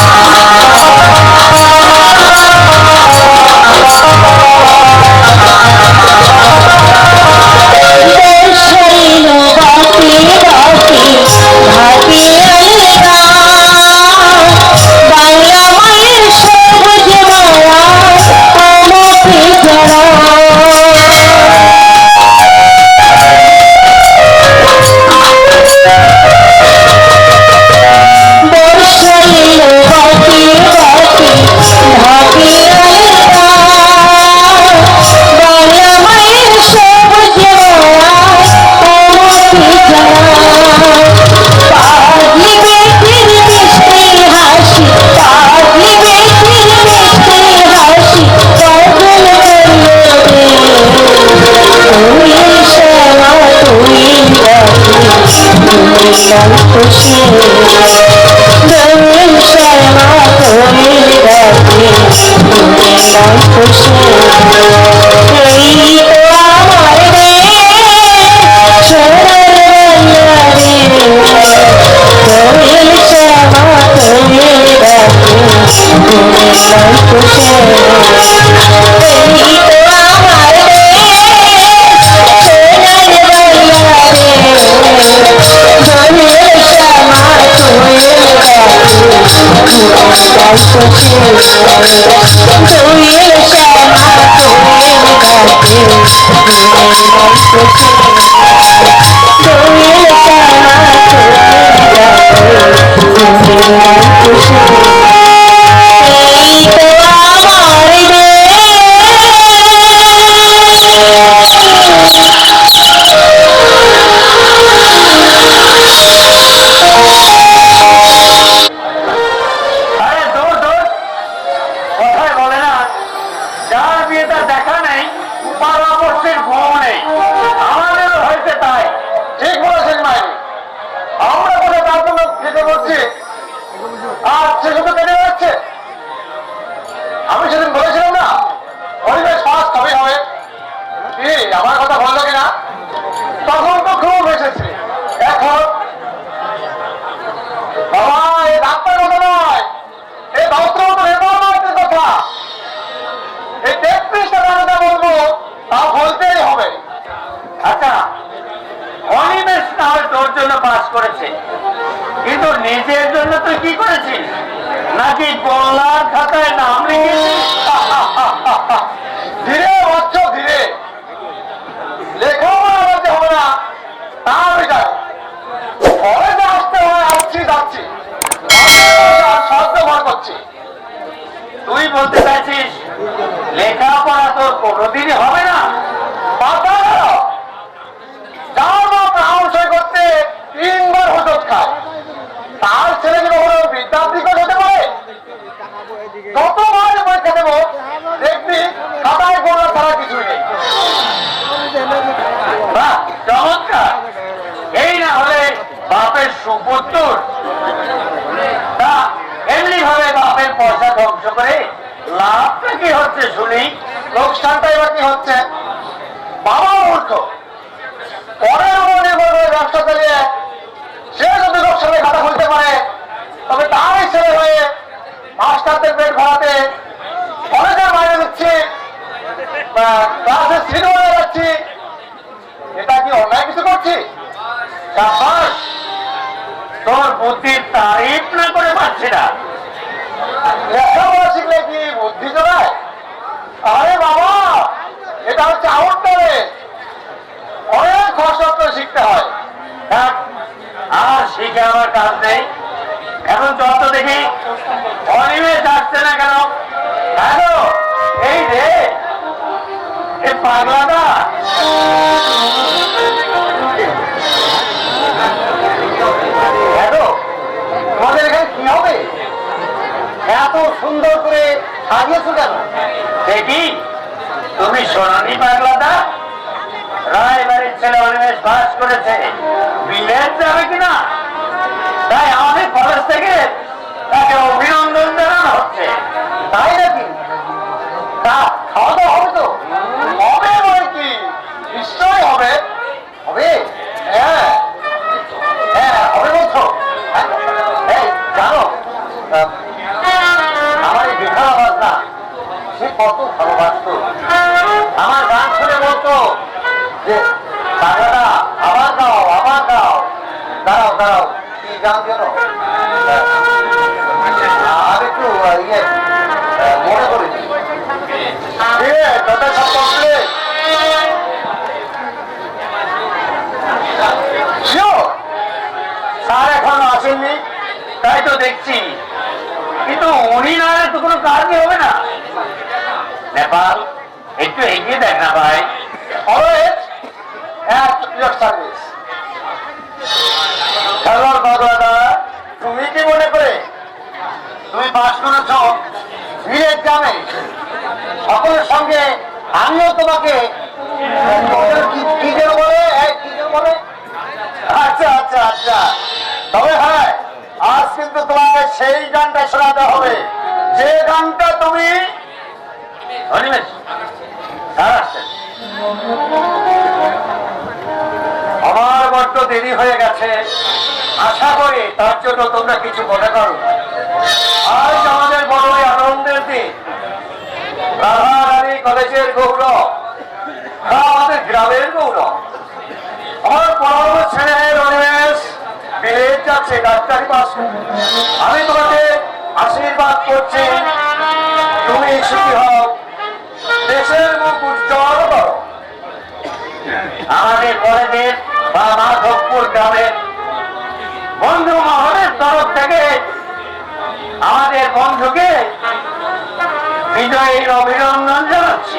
Oh, রাখি তুই জন্য পাস করেছে। কিন্তু নিজের জন্য তুই কি করেছিস? নাকি গোল্লার খাতায় নাম ধীরে বচ্চ ধীরে। লেখাপড়া করতে হবে না, তা আমি কলেজে আসতে হয়, আসছি, যাচ্ছি। করছি। তুই বলতে চাইছিস, লেখাপড়া তোর কোনোদিনই হবে না কথা গেল যার বাপ রাউন্ড সই করতে তিনবার হোটল খায় তার ছেলে কি কখনো বিদ্যার্থী করে হতে পারে যতবার পরীক্ষা দেবো দেখবি খাতায় গোড়া ছাড়া কিছুই নেই বাহ, চমৎকার এই না হলে সুপুত্তর তা এমনি ভাবে বাপের পয়সা ধ্বংস করে লাভটা কি হচ্ছে শুনি? লোকসানটা এবার কি হচ্ছে? বাবা মূর্খ। পরের উপর নির্ভর ব্যবসা চালিয়ে সে যদি লোকসানের খাতা খুলতে পারে, তবে তারই ছেলে হয়ে মাস্টারদের পেট ভরাতে কলেজের বাইরে দিচ্ছি ক্লাসে সিট হয়ে যাচ্ছি। এটা কি অন্যায় কিছু করছি? সাবাস তোর বুদ্ধির তারিফ না করে পাচ্ছি না। লেখাপড়া শিখলে কি বুদ্ধি জোগায় আরে বাবা এটা হচ্ছে আউটডোরে অনেক কষ্ট করে শিখতে হয়। আর শিখে আমার কাজ নেই। এখন যত দেখি। অনিমেষ আসছে না কেন? হ্যালো এই রে এ পাগলাটা। এত সুন্দর করে সাজিয়েছো কেন? দেখি, তুমি সোনালি পাগলাদা রায় বাড়ির ছেলে অনিমেষ বাস করেছে। বিলেত যাবে কিনা? তাই আমাদের কলেজ থেকে আমার গান শুনে বলতো যে দাদারা আবার গাও আবার গাও দাঁড়াও দাঁড়াও, কি গান যেন? আর একটু ইয়ে মনে করিনি এ, তোদের সব complete? Sure? স্যার এখনও আসেননি তাই তো দেখছি কিন্তু উনি না এলে তো কোনো কাজই হবে না নেপাল একটু এগিয়ে দেখ না ভাই। হ্যাঁ তুমি কি মনে করে? তুমি পাস করেছ সকলের সঙ্গে আমিও তোমাকে কি- যেন বলে। আচ্ছা আচ্ছা আচ্ছা। তবে হ্যাঁ আজ কিন্তু তোমাকে সেই গানটা শোনাতে হবে। যে গানটা তুমি অনিমেষ স্যার আসছেন। আমার বড্ড দেরি হয়ে গেছে। আশা করি তার জন্য তোমরা কিছু মনে করো। আজ আমাদের বড়ই আনন্দের দিন। রাধারানী কলেজের গৌরব। আমাদের গ্রামের গৌরব। আমার পড়ানো ছেলে রমেশ বিলেত যাচ্ছে ডাক্তারি পাস। আমি তোমাকে আশীর্বাদ করছি। তুমি সুখী হও। দেশের মুখ উজ্জ্বল করো। আমাদের কলেজের বা মাধবপুর গ্রামের বন্ধু মহলের তরফ থেকে আমাদের বন্ধুকে বিজয়ীর অভিনন্দন জানাচ্ছি।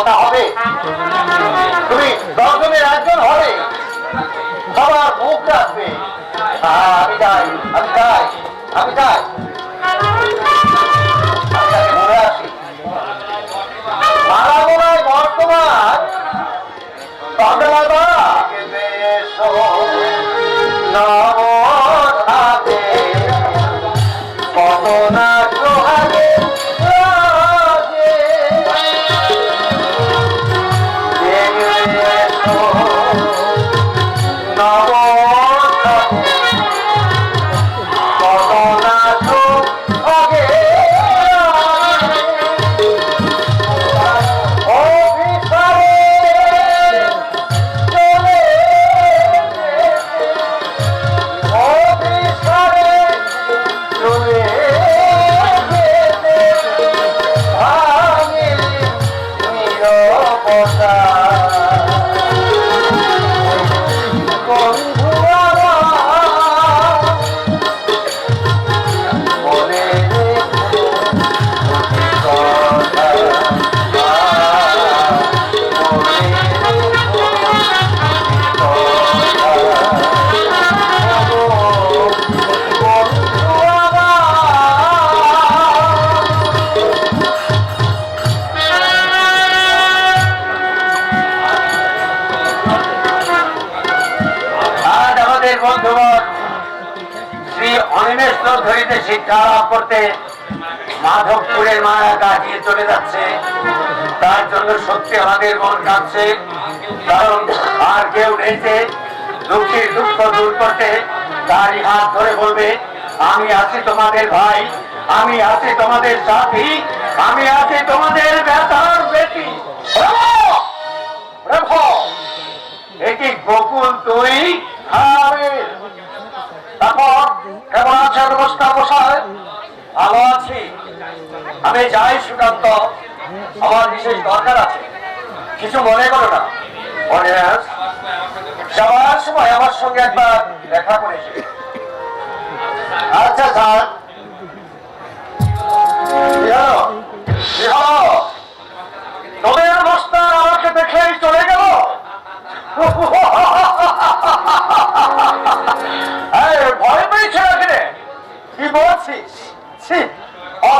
কথা হবে। তুমি দশজনের একজন হবে। সবার মুখ আসবে। হ্যাঁ, আমি যাই আমি যাই আমি যাই কত না মাধবপুরের মায়া কাটিয়ে চলে যাচ্ছে। তার জন্য সত্যি আমাদের মন কাঁদছে। কারণ আর কেউ নেই দুঃখের দুঃখ দূর করতে তারই হাত ধরে বলবে, আমি আছি তোমাদের ভাই, আমি আছি তোমাদের সাথী, আমি আছি তোমাদের ব্যথার বেটি! এটি গোকুল তুই তারপর কেমন অবস্থা, মশাই? ভালো আছি। আমি যাই, সুকান্ত। আমার বিশেষ দরকার আছে। কিছু মনে করো না। মনে যাওয়ার সময় আমার সঙ্গে একবার দেখা করেছি আচ্ছা স্যার? তোদের আমাকে দেখেই চলে গেল। ভয় পেয়েছে? কি বলছিস?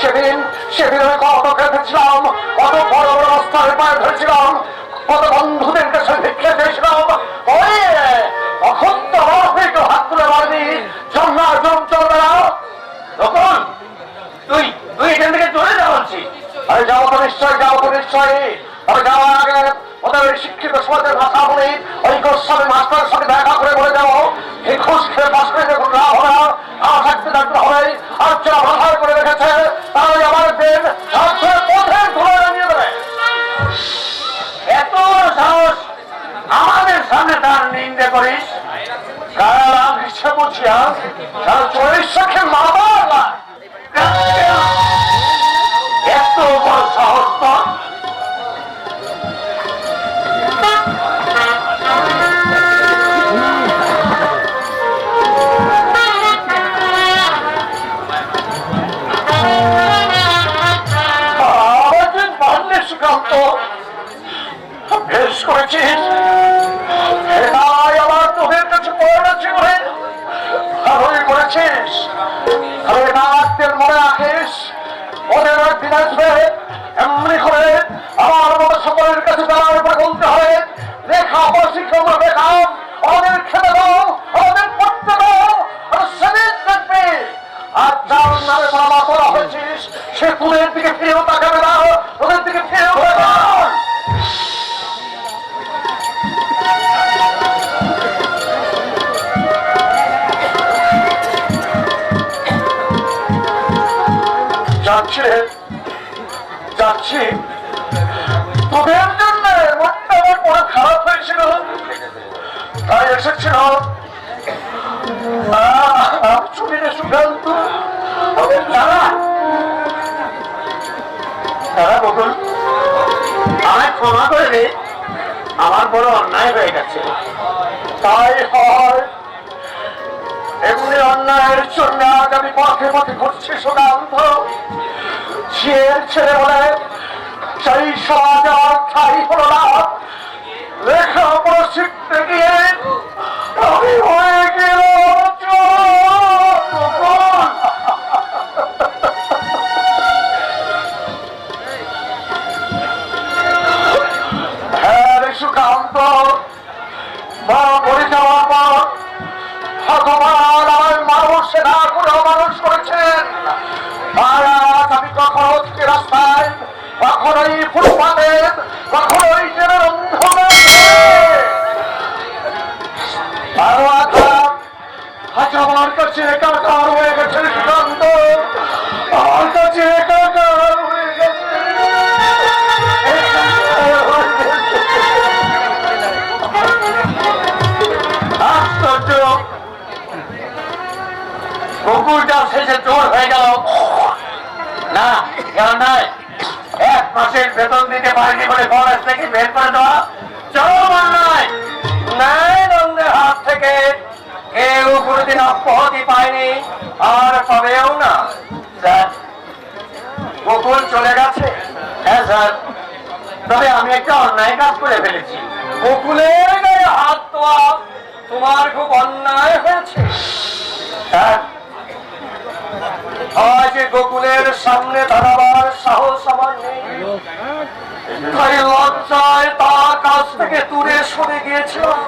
সেদিন আমি কত বন্ধুদের কাছে হাত তুলে মারবি জন্মা জম চলবে না তখন তুই তুই এখান চলে যা বলছি। আরে যাব তো নিশ্চয় যাব তো নিশ্চয়ই তবে যাওয়ার আগে ওদের শিক্ষিত সমাজের ভাষা বলি। তার চল্লিশ বিনাশ হয়ে এমনি করে আমার মতো সকলের কাছে দাঁড়ার উপরে বলতে হবে লেখা প্রশিক্ষণ দেখাও ওদের খেতে দাও ওদের পড়তে দাও, আর সেদিন দেখবে আর যার নামে মামা করা হয়েছিস সে কুলের দিকে ফিরেও তাকাবে না ওদের দিকে ফিরেও তাকাবে না। যাচ্ছি তোদের জন্য মনটা আমার বড় খারাপ হয়েছিল। তাই এসেছিল। আমার বড় অন্যায় গেছে। তাই হয় অন্যায়ের জন্য আজ আমি পথে পথে ঘুরছি ঝিয়ের ছেলে বলে সেই সমাজ ঠাই হলো না। লেখাপড়া শিখতে গিয়ে আমি হয়ে গেলাম কখনোই ফুটপাতে কখনোই আমার কাছে একাকার হয়ে গেছে শেষে চোর হয়ে গেল। না নয় এক মাসের বেতন দিতে পারেনি বলে ফরেস্ট থেকে বের করে দেওয়া চরম অন্যায় ন্যায় দ্বন্দ্বের হাত থেকে কেউ কোনোদিন অব্যাহতি পায়নি, আর পাবেও না গোকুল চলে গেছে। হ্যাঁ স্যার। তবে আমি একটা অন্যায় কাজ করে ফেলেছি। গোকুলের গায়ে হাত তোমার খুব অন্যায় হয়েছে। স্যার আজ গোকুলের সামনে দাঁড়াবার সাহস আমার নেই। লজ্জায় তার কাছ থেকে দূরে সরে গিয়েছিলাম।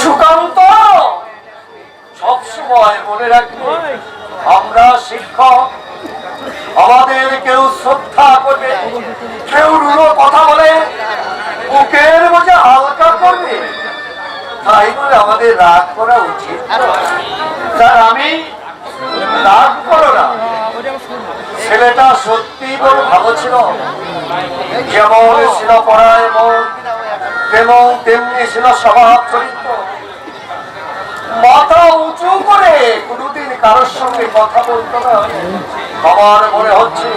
সুকান্ত সবসময় মনে রাখবে, আমরা শিক্ষক। আমাদের কেউ শ্রদ্ধা করবে, কেউ রুলো কথা বলে, বুকের মধ্যে হালকা করবে। তাই বলে আমাদের রাগ করা উচিত। আমি রাগ করো না। ছেলেটা সত্যি বড় ভালো ছিল। যেমন ছিল পড়ায় মন তেমন তেমনি ছিল স্বভাব চরিত্র। মাথা উঁচু করে কোনোদিন কারোর সঙ্গে কথা বলতো না। আমার মনে হচ্ছে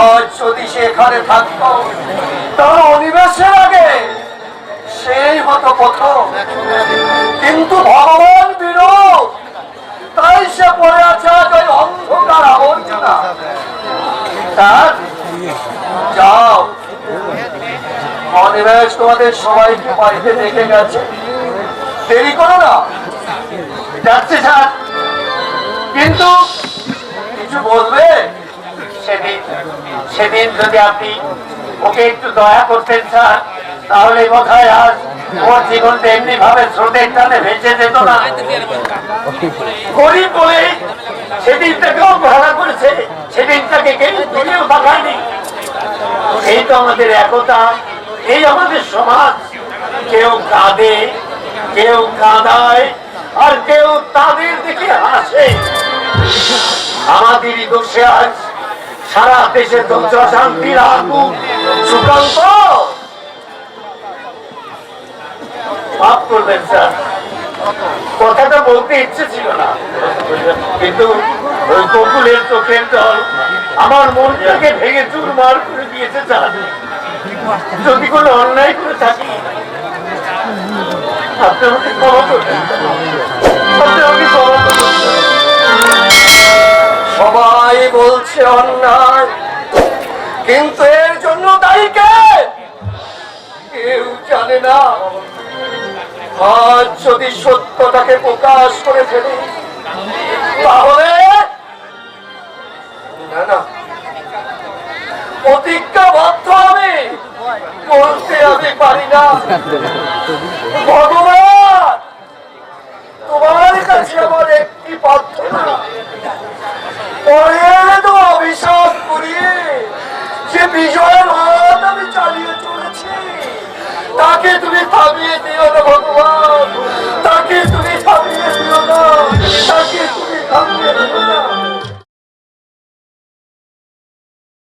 আজ যদি সে এখানে থাকতো তাহলে অনিবেশের আগে সেই হতো প্রথম। কিন্তু ভগবান বিরোধ। তাই সে পড়ে আছে ওই অন্ধকার আবর্জনা যাও। অনিমেষ, তোমাদের সবাইকে বাড়িতে ডেকে গেছে। দেরি করো না। যাচ্ছে, স্যার। কিন্তু কিছু বলবে? সেদিন সেদিন যদি আপনি ওকে একটু দয়া করতেন, স্যার। তাহলে বোধহয় আজ ওর জীবনটা এমনি ভাবে স্রোতের টানে ভেসে যেত না। গরিব বলে সেদিনটাকে অবহেলা করেছে, সেদিনটাকে কেউ ফিরেও তাকায়নি এই তো আমাদের একতা, এই আমাদের সমাজ। কেউ কাঁদে, কেউ কাঁদায়, আর কেউ তাদের দিকে হাসে। আমাদেরই দোষে আজ সারা দেশে ধ্বংস শান্তির আগুন, সুকান্ত। মাফ করবেন, স্যার। কথাটা বলতে ইচ্ছে ছিল না। কিন্তু ওই বকুলের চোখের জল আমার মনটাকে ভেঙে চুরমার করে দিয়েছে চাঁদ যদি কোনো অন্যায় করে থাকি, আপনি সবাই বলছে অন্যায়, কিন্তু এর জন্য দায়ী কেউ জানে না। আজ যদি সত্যটাকে প্রকাশ করে ফেলি, তাহলে না না। প্রতিজ্ঞাবদ্ধ আমি, বলতে আমি পারি না। ভগবান, তোমার কাছে আমার একটি প্রার্থনা। পরে তো অভিশাপ করিয়ে যে বিজয়ের হাত আমি চালিয়ে চলেছি। তাকে তুমি থামিয়ে দিও না, ভগবান। তাকে তুমি থামিয়ে দিও না, তাকে তুমি থামিয়ে দিও না।